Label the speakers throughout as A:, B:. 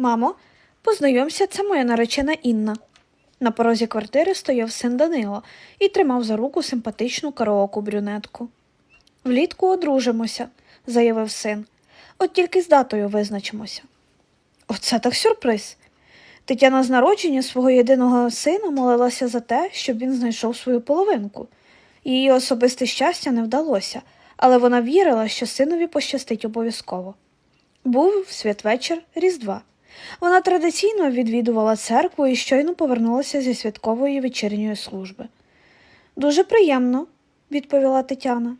A: Мамо, познайомся, це моя наречена Інна. На порозі квартири стояв син Данило і тримав за руку симпатичну караоку брюнетку. Влітку одружимося, заявив син. От тільки з датою визначимося. Оце так сюрприз. Тетяна з народження свого єдиного сина молилася за те, щоб він знайшов свою половинку. Її особисте щастя не вдалося, але вона вірила, що синові пощастить обов'язково. Був святвечір Різдва. Вона традиційно відвідувала церкву і щойно повернулася зі святкової вечірньої служби. Дуже приємно, відповіла Тетяна.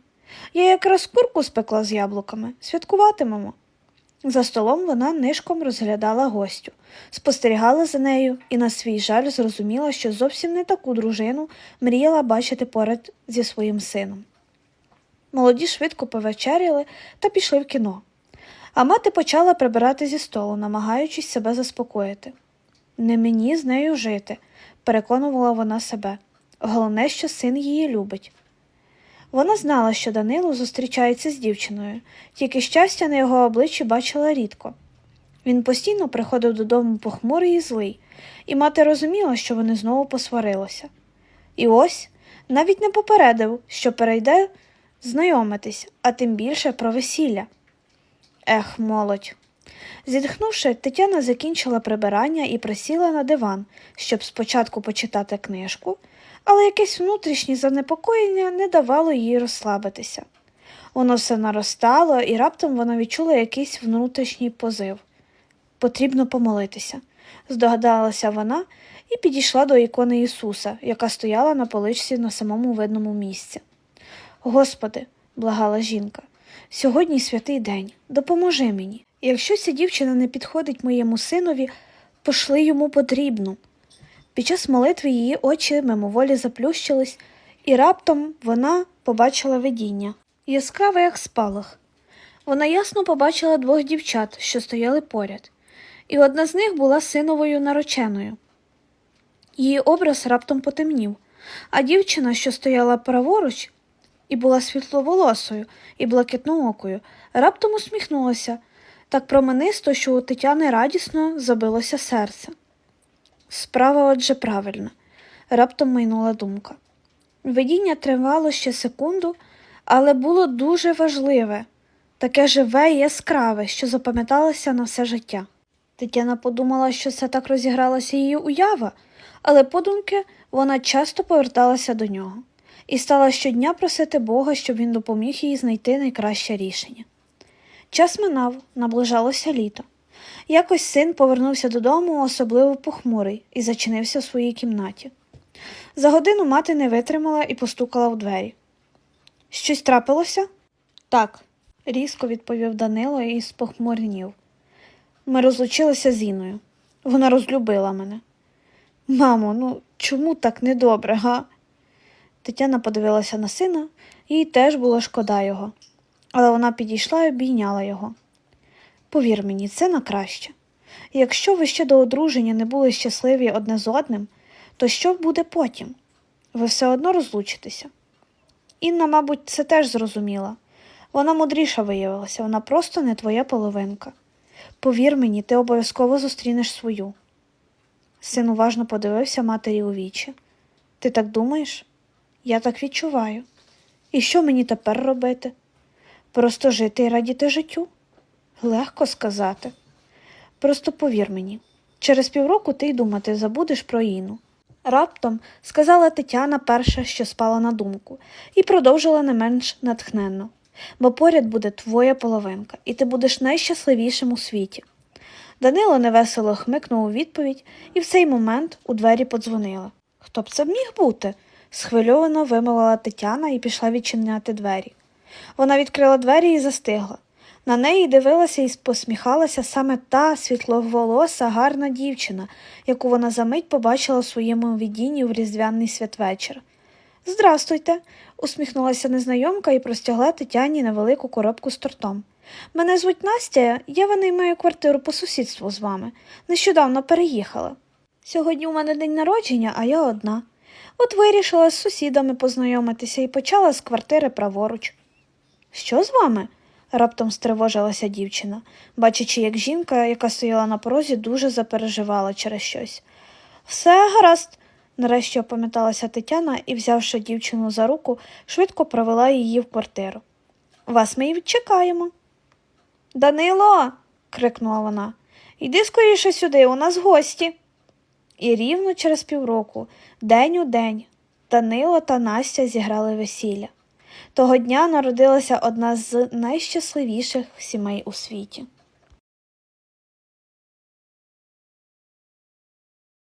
A: Я якраз курку спекла з яблуками. Святкуватимемо. За столом вона нишком розглядала гостю, спостерігала за нею і на свій жаль зрозуміла, що зовсім не таку дружину мріяла бачити поряд зі своїм сином. Молоді швидко повечеряли та пішли в кіно. А мати почала прибирати зі столу, намагаючись себе заспокоїти. Не мені з нею жити, переконувала вона себе. Головне, що син її любить. Вона знала, що Данило зустрічається з дівчиною, тільки щастя на його обличчі бачила рідко. Він постійно приходив додому похмурий і злий, і мати розуміла, що вони знову посварилися. І ось навіть не попередив, що перейде знайомитись, а тим більше про весілля. Ех, молодь. Зітхнувши, Тетяна закінчила прибирання і присіла на диван, щоб спочатку почитати книжку, але якесь внутрішнє занепокоєння не давало їй розслабитися. Воно все наростало, і раптом вона відчула якийсь внутрішній позив. Потрібно помолитися, здогадалася вона і підійшла до ікони Ісуса, яка стояла на поличці на самому видному місці. Господи, благала жінка, сьогодні святий день, допоможи мені. Якщо ця дівчина не підходить моєму синові, пошли йому потрібну. Під час молитви її очі мимоволі заплющились, і раптом вона побачила видіння яскраве, як спалах. Вона ясно побачила двох дівчат, що стояли поряд, і одна з них була синовою нареченою. Її образ раптом потемнів, а дівчина, що стояла праворуч і була світловолосою і блакитноокою, раптом усміхнулася так променисто, що у Тетяни радісно забилося серце. Справа отже правильна, раптом майнула думка. Видіння тривало ще секунду, але було дуже важливе, таке живе і яскраве, що запам'яталося на все життя. Тетяна подумала, що це так розігралася її уява, але подумки вона часто поверталася до нього і стала щодня просити Бога, щоб він допоміг їй знайти найкраще рішення. Час минав, наближалося літо. Якось син повернувся додому, особливо похмурий, і зачинився в своїй кімнаті. За годину мати не витримала і постукала в двері. Щось трапилося? Так, різко відповів Данило і спохмурнів. Ми розлучилися з Іною. Вона розлюбила мене. Мамо, ну чому так недобре, га? Тетяна подивилася на сина, їй теж було шкода його, але вона підійшла і обійняла його. Повір мені, це на краще. Якщо ви ще до одруження не були щасливі одне з одним, то що буде потім? Ви все одно розлучитеся. Інна, мабуть, це теж зрозуміла. Вона мудріша виявилася, вона просто не твоя половинка. Повір мені, ти обов'язково зустрінеш свою. Син уважно подивився матері у вічі. Ти так думаєш? Я так відчуваю. І що мені тепер робити? Просто жити і радіти життю? Легко сказати. Просто повір мені, через півроку ти й думати забудеш про Іну. Раптом сказала Тетяна перша, що спала на думку, і продовжила не менш натхненно. Бо поряд буде твоя половинка, і ти будеш найщасливішим у світі. Данило невесело хмикнув у відповідь, і в цей момент у двері подзвонила. Хто б це міг бути? Схвильовано вимовила Тетяна і пішла відчиняти двері. Вона відкрила двері і застигла. На неї дивилася і посміхалася саме та світловолоса гарна дівчина, яку вона за мить побачила у своєму відінні в різдвяний святвечір. Здрастуйте, усміхнулася незнайомка і простягла Тетяні невелику коробку з тортом. Мене звуть Настя, я винаймаю квартиру по сусідству з вами. Нещодавно переїхала. Сьогодні у мене день народження, а я одна. От вирішила з сусідами познайомитися і почала з квартири праворуч. Що з вами? раптом стривожилася дівчина, бачачи, як жінка, яка стояла на порозі, дуже запереживала через щось. Все гаразд, нарешті опам'яталася Тетяна і, взявши дівчину за руку, швидко провела її в квартиру. Вас ми й відчекаємо. Данило. крикнула вона. Йди скоріше сюди, у нас гості. І рівно через півроку, день у день, Данило та Настя зіграли весілля. Того дня народилася одна з найщасливіших сімей у світі.